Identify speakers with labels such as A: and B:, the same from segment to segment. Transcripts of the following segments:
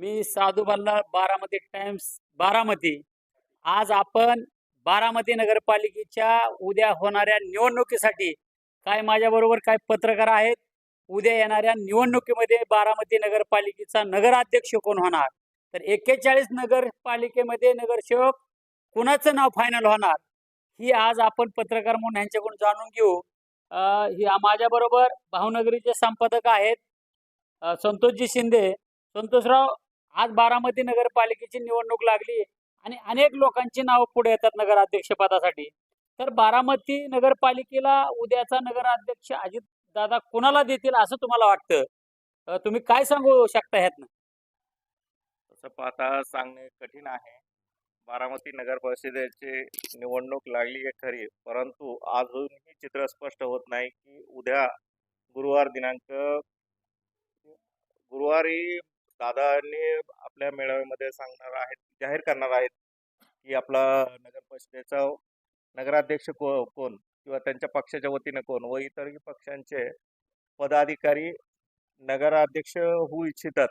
A: मी साधू बल्ला बारामती टाइम्स बारामती. आज आपण बारामती नगरपालिकेच्या उद्या होणाऱ्या निवडणुकीसाठी काय माझ्याबरोबर काय पत्रकार आहेत? उद्या येणाऱ्या निवडणुकीमध्ये बारामती नगरपालिकेचा नगराध्यक्ष कोण होणार? तर एक्केचाळीस नगरपालिकेमध्ये नगरसेवक कुणाचं नाव फायनल होणार? ही आज आपण पत्रकार म्हणून यांच्याकडून जाणून घेऊ. अं, ही माझ्याबरोबर भावनगरीचे संपादक आहेत संतोषजी शिंदे. संतोषराव आज बारामती नगरपालिकेची निवडणूक लागली आणि अनेक लोकांची नावं पुढे येतात नगराध्यक्षपदासाठी. तर बारामती नगरपालिकेला उद्याचा नगराध्यक्ष अजित दादा कुणाला देतील असं तुम्हाला वाटतं? तुम्ही काय सांगू शकता ह्यातनं?
B: तसं पाहता सांगणे कठीण आहे. बारामती नगर परिषदेची निवडणूक लागली आहे खरी परंतु अजूनही चित्र स्पष्ट होत नाही की उद्या गुरुवार दिनांक गुरुवारी दादांनी आपल्या मेळाव्यामध्ये सांगणार आहेत जाहीर करणार आहेत की आपला नगर परिषदेचा नगराध्यक्ष को कोण किंवा त्यांच्या पक्षाच्या वतीने कोण व इतरही पक्षांचे पदाधिकारी नगराध्यक्ष होऊ इच्छितात.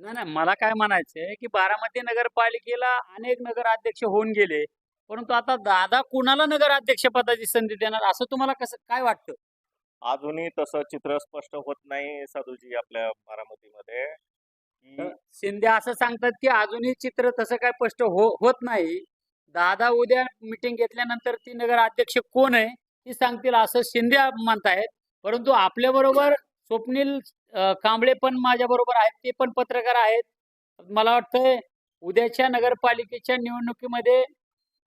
A: नाही नाही मला काय म्हणायचंय की बारामती नगरपालिकेला अनेक नगराध्यक्ष होऊन गेले परंतु आता दादा कुणाला नगराध्यक्ष पदाची संधी देणार असं तुम्हाला कसं काय वाटतं?
B: अजूनही तसं चित्र स्पष्ट होत नाही साधूजी आपल्या बारामतीमध्ये.
A: तर शिंदे असं सांगतात की अजूनही चित्र तसं काय स्पष्ट हो होत नाही. दादा उद्या मिटिंग घेतल्यानंतर ती नगराध्यक्ष कोण आहे ती सांगतील असं शिंदे म्हणतायत. परंतु आपल्या बरोबर स्वप्नील कांबळे पण माझ्या बरोबर आहेत ते पण पत्रकार आहेत. मला वाटतंय उद्याच्या नगरपालिकेच्या निवडणुकीमध्ये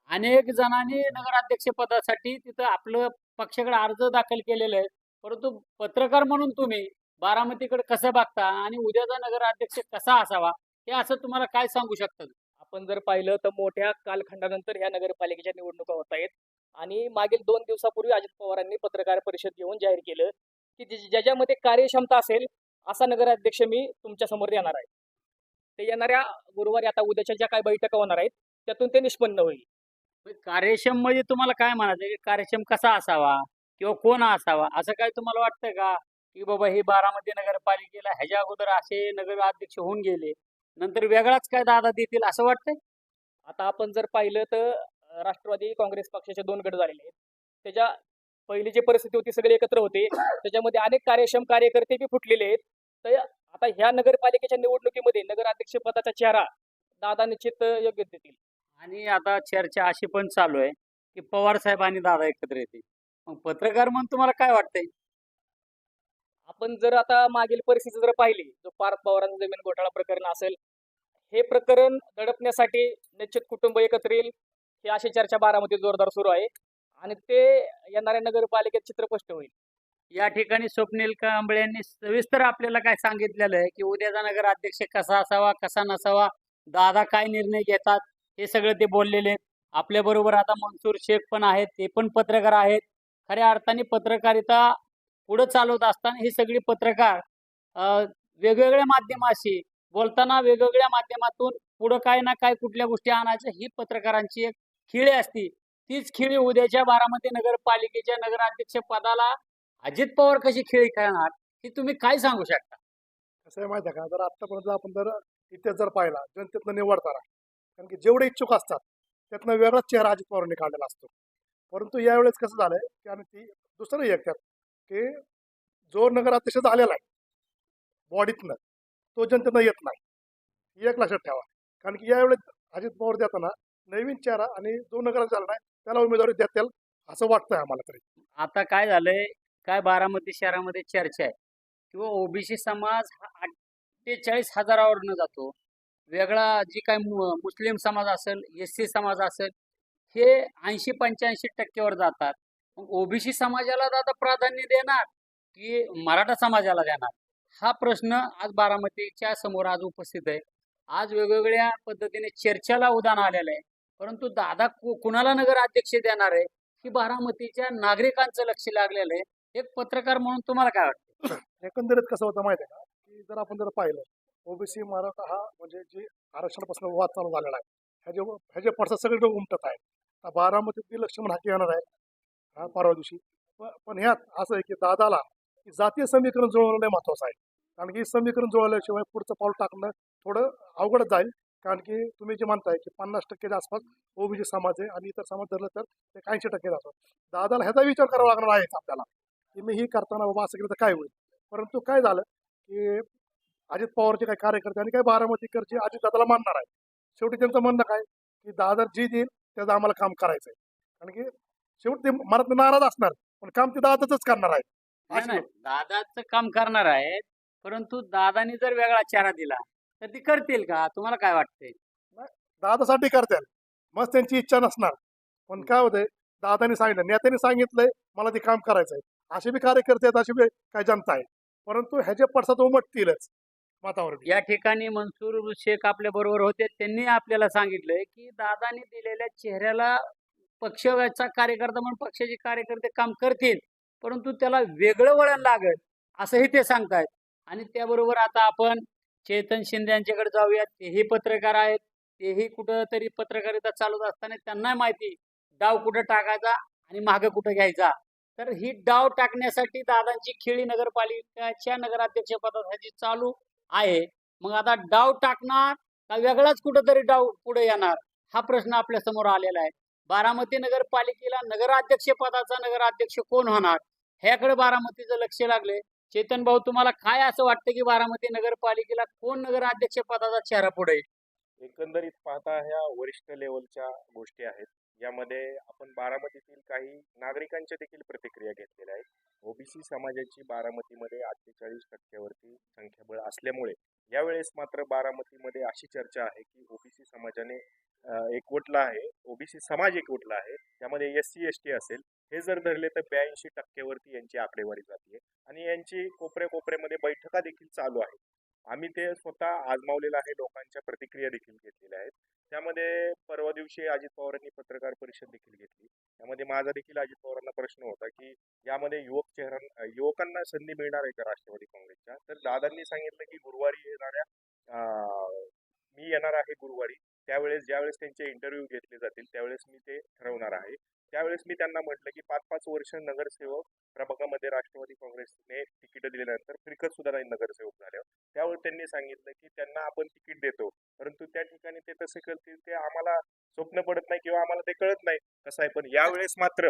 A: अनेक जणांनी नगराध्यक्ष पदासाठी तिथं आपलं पक्षाकडे अर्ज दाखल केलेले आहेत. परंतु पत्रकार म्हणून तुम्ही बारामतीकडे कसं बघता आणि उद्याचा नगराध्यक्ष कसा असावा हे असं तुम्हाला काय सांगू शकता?
C: आपण जर पाहिलं तर मोठ्या कालखंडानंतर ह्या नगरपालिकेच्या निवडणुका होत आहेत. आणि मागील दोन दिवसापूर्वी अजित पवारांनी पत्रकार परिषद घेऊन जाहीर केलं की ज्या- ज्याच्यामध्ये कार्यक्षमता असेल असा नगराध्यक्ष मी तुमच्यासमोर येणार आहे. ते येणाऱ्या गुरुवारी आता उद्याच्या ज्या काही बैठका होणार आहेत त्यातून ते निष्पन्न होईल.
A: कार्यक्षम म्हणजे तुम्हाला काय म्हणायचं की कार्यक्षम कसा असावा? किंवा कोण असावा? असं काय तुम्हाला वाटतं का? की बाबा हे बारामती नगरपालिकेला ह्याच्या अगोदर असे नगराध्यक्ष होऊन गेले. नंतर वेगळाच काय दादा देतील असं वाटतंय?
C: आता आपण जर पाहिलं तर राष्ट्रवादी काँग्रेस पक्षाचे दोन गट झालेले आहेत. त्याच्या पहिली जी परिस्थिती होती सगळे एकत्र होते. त्याच्यामध्ये अनेक कार्यक्षम कार्यकर्ते बी फुटलेले आहेत. तर आता ह्या नगरपालिकेच्या निवडणुकीमध्ये नगराध्यक्ष पदाचा चेहरा दादा निश्चित योग्य देतील.
A: आणि आता चर्चा अशी पण चालू आहे की पवार साहेब आणि दादा एकत्र येतील. मग पत्रकार म्हणून तुम्हाला काय वाटतंय?
C: आपण जर आता मागील परिस्थिती जर पाहिली जो पार्थ पवारांचं जमीन घोटाळा प्रकरण असेल हे प्रकरण दडपण्यासाठी निश्चित कुटुंब एकत्र येईल ही अशी चर्चा बारामध्ये जोरदार सुरू आहे आणि ते येणाऱ्या नगरपालिकेत चित्र स्पष्ट होईल.
A: या ठिकाणी स्वप्नील कांबळे यांनी सविस्तर आपल्याला काय सांगितलेलं आहे की उद्याचा नगर अध्यक्ष कसा असावा कसा नसावा दादा काय निर्णय घेतात हे सगळं ते बोललेले आहेत. आपल्या बरोबर आता मनसूर शेख पण आहेत ते पण पत्रकार आहेत. खऱ्या अर्थाने पत्रकारिता पुढे चालवत असताना ही सगळी पत्रकार वेगवेगळ्या माध्यमाशी बोलताना वेगवेगळ्या माध्यमातून पुढं काय ना काय कुठल्या गोष्टी आणायच्या ही पत्रकारांची एक खिळी असती. तीच खिळी उद्याच्या बारामती नगरपालिकेच्या नगराध्यक्ष पदाला अजित पवार कशी खेळी खेळणार हे तुम्ही काय सांगू शकता?
D: कसं आहे माहिती आहे का? जर आत्तापर्यंत आपण जर इतिहास जर पाहिला जनतेतनं निवडताना कारण की जेवढे इच्छुक असतात त्यातनं वेगळाच चेहरा अजित पवारांनी काढलेला असतो. परंतु यावेळेस कसं झालंय की आणि ती दुसरं एक त्यात की जो नगराध्यक्ष झालेला आहे बॉडीतनं तो जनतेनं येत नाही. ही एक लक्षात ठेवा. कारण की यावेळेस अजित पवार देताना नवीन चेहरा आणि जो नगराध्यक्ष झाला नाही त्याला उमेदवारी देतील असं वाटतंय आम्हाला तरी.
A: आता काय झालंय काय बारामती शहरामध्ये चर्चा आहे. किंवा ओबीसी समाज हा अठ्ठेचाळीस हजारावरनं जातो. वेगळा जी काय मु- मुस्लिम समाज असेल एस सी समाज असेल हे ऐंशी पंच्याऐंशी टक्केवर जातात. ओबीसी समाजाला दादा प्राधान्य देणार की मराठा समाजाला देणार? हा प्रश्न आज बारामतीच्या समोर आज उपस्थित आहे. आज वेगवेगळ्या पद्धतीने चर्चेला उदाहरण आलेलं आहे. परंतु दादा कु- कुणाला नगर अध्यक्ष देणार आहे? ही बारामतीच्या नागरिकांचं लक्ष लागलेलं आहे? एक पत्रकार म्हणून तुम्हाला काय वाटतं?
D: एकंदरीत कसं होतं माहिती आहे का? की जर आपण जर पाहिलं ओबीसी मराठा हा म्हणजे जे आरक्षणापासून वाद चालू झालेला आहे. ह्याचे ह्याचे पडसाद सगळे उमटत आहे आता बारामतीत लक्ष्मण हाती येणार आहे परवा दिवशी. प- पण ह्यात असं आहे की दादाला की जातीय समीकरण जुळवणं लय महत्वाचं आहे. कारण की समीकरण जुळवल्याशिवाय पुढचं पाऊल टाकणं थोडं अवघडच जाईल. कारण की तुम्ही जे म्हणताय की पन्नास टक्केच्या आसपास ओबीसी समाज आहे आणि इतर समाज धरलं तर ते ऐंशी टक्के जातो. दादाला ह्याचा विचार करावा लागणार आहेच आपल्याला. की मी ही करताना बाबा असं केलं तर काय होईल? परंतु काय झालं की अजित पवारचे काही कार्यकर्ते आणि काही बारामतीकरचे अजित दादाला मानणार आहे शेवटी त्यांचं म्हणणं काय? की दादा जी देईल त्याचं आम्हाला काम करायचं आहे कारण की शेवटी ते मनात नाराज असणार पण काम ते दादाच करणार आहे.
A: नाही, दादाचं काम करणार आहेत परंतु दादानी जर वेगळा चारा दिला तर ती करतील का? तुम्हाला काय वाटतंय?
D: दादासाठी करतील मग त्यांची इच्छा नसणार. पण काय होतंय दादानी सांगितलं नेत्यांनी सांगितलंय मला ते काम करायचं आहे. असे बी कार्यकर्ते आहेत अशी बी काय जनता आहे. परंतु ह्याचे पडसाद उमटतीलच मतावर बी.
A: या ठिकाणी मनसूर शेख आपल्या बरोबर होते त्यांनी आपल्याला सांगितलंय की दादानी दिलेल्या चेहऱ्याला पक्षाचा कार्यकर्ता म्हणून पक्षाचे कार्यकर्ते काम करतील परंतु त्याला वेगळं वळण लागेल असंही ते सांगतायत. आणि त्याबरोबर आता आपण चेतन शिंदे यांच्याकडे जाऊयात. तेही पत्रकार आहेत. तेही कुठं तरी पत्रकारिता चालवत असताना त्यांना माहिती डाव कुठं टाकायचा आणि मागं कुठं घ्यायचा. तर ही डाव टाकण्यासाठी दादांची खेळी नगरपालिकाच्या नगराध्यक्षपदासाठी चालू आहे. मग आता डाव टाकणार का वेगळाच कुठंतरी डाव पुढे येणार? हा प्रश्न आपल्यासमोर आलेला आहे. बारामती नगरपालिकेला नगराध्यक्ष पदाचा नगराध्यक्ष कोण होणार? ह्याकडे बारामतीचं लक्ष लागले. चेतन भाऊ तुम्हाला काय असं वाटतं की बारामती नगरपालिकेला कोण नगराध्यक्ष पदाचा चेहरा पुढे
B: एकंदरीत पाहता ह्या वरिष्ठ लेवलच्या गोष्टी आहेत. यामध्ये आपण बारामतीतील काही नागरिकांच्या देखील प्रतिक्रिया घेतलेल्या आहेत. ओबीसी समाजाची बारामतीमध्ये अठ्ठेचाळीस टक्क्यावरती संख्याबळ असल्यामुळे यावेळेस मात्र बारामतीमध्ये अशी चर्चा आहे की ओबीसी समाजाने एकवटला आहे. ओबीसी समाज एकवटला आहे. त्यामध्ये एस सी एस टी असेल हे जर धरले तर ब्याऐंशी टक्क्यावरती यांची आकडेवारी जाते आणि यांची कोपऱ्या कोपऱ्यामध्ये बैठका देखील चालू आहे आम्ही ते स्वतः आजमावलेलं आहे लोकांच्या प्रतिक्रिया देखील घेतलेल्या आहेत. त्यामध्ये परवा दिवशी अजित पवारांनी पत्रकार परिषद देखील घेतली. त्यामध्ये माझा देखील अजित पवारांना प्रश्न होता की यामध्ये युवक चेहरा युवकांना संधी मिळणार आहे का राष्ट्रवादी काँग्रेसच्या? तर दादांनी सांगितलं की गुरुवारी येणाऱ्या मी येणार आहे गुरुवारी. त्यावेळेस ज्यावेळेस त्यांचे इंटरव्ह्यू घेतले जातील त्यावेळेस मी ते ठरवणार आहे. त्यावेळेस मी त्यांना म्हटलं की पाच पाच वर्ष नगरसेवक प्रभागामध्ये राष्ट्रवादी काँग्रेसने तिकीट दिल्यानंतर फिरकत सुद्धा नाही नगरसेवक झाल्यावर. त्यावेळी त्यांनी सांगितलं की त्यांना आपण तिकीट देतो. परंतु त्या ठिकाणी ते तसे करतील ते आम्हाला स्वप्न पडत नाही किंवा आम्हाला ते कळत नाही. कसं आहे? पण यावेळेस मात्र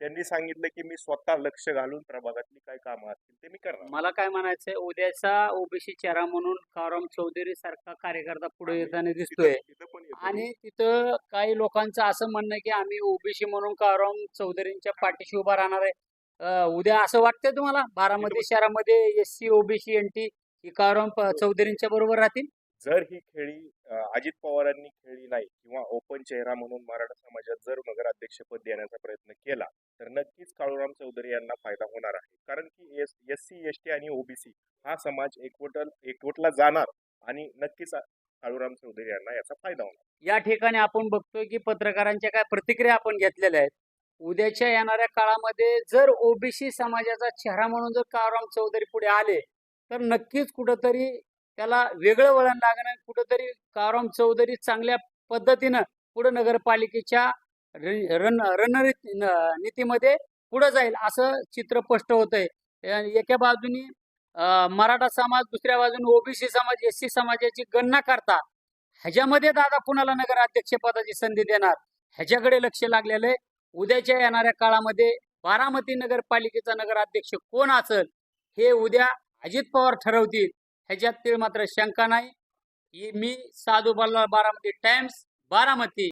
B: त्यांनी सांगितलं की मी स्वतः लक्ष घालून प्रभागातली काय कामं असतील ते मी करणार.
A: मला काय म्हणायचंय उद्याचा ओबीसी चेहरा म्हणून काराम चौधरी सारखा कार्यकर्ता पुढे येताना दिसतोय.
B: तिथं- तिथं पण येतो.
A: आणि तिथं काही लोकांचं असं म्हणणं आहे की आम्ही ओबीसी म्हणून काराम चौधरींच्या पाठीशी उभा राहणार आहे. अं, उद्या असं वाटतंय तुम्हाला? बारामती शहरामध्ये S C OBC N T ही काराम प- चौधरींच्या बरोबर राहतील?
B: जर ही खेळी अजित पवारांनी खेळली नाही किंवा ओपन चेहरा म्हणून मराठा समाजात जर नगराध्यक्षपद देण्याचा प्रयत्न केला तर नक्कीच काळूराम चौधरी यांना फायदा होणार आहे. कारण की S S C S T आणि ओबीसी हा समाज एकवटल एकवटला जाणार आणि नक्कीच काळूराम चौधरी यांना याचा फायदा होणार.
A: या ठिकाणी आपण बघतोय की पत्रकारांच्या काय प्रतिक्रिया आपण घेतलेल्या आहेत. उद्याच्या येणाऱ्या काळामध्ये जर ओबीसी समाजाचा चेहरा म्हणून जर काळूराम चौधरी पुढे आले तर नक्कीच कुठंतरी त्याला वेगळं वळण लागणार कुठंतरी काराम चौधरी चांगल्या पद्धतीनं पुढे नगरपालिकेच्या रण रण- रणनीती नीतीमध्ये पुढे जाईल असं चित्र स्पष्ट होतंय. आहे एका बाजूनी मराठा समाज दुसऱ्या बाजूने ओबीसी समाज एस सी समाजाची गणना करता ह्याच्यामध्ये दादा कुणाला नगराध्यक्ष पदाची संधी देणार? ह्याच्याकडे लक्ष लागलेलं आहे. उद्याच्या येणाऱ्या काळामध्ये बारामती नगरपालिकेचा नगराध्यक्ष कोण असेल? हे उद्या अजित पवार ठरवतील. ह्याच्यात मात्र शंका नाही. ही मी साधू बल्लाळ बारामती टाइम्स बारामती.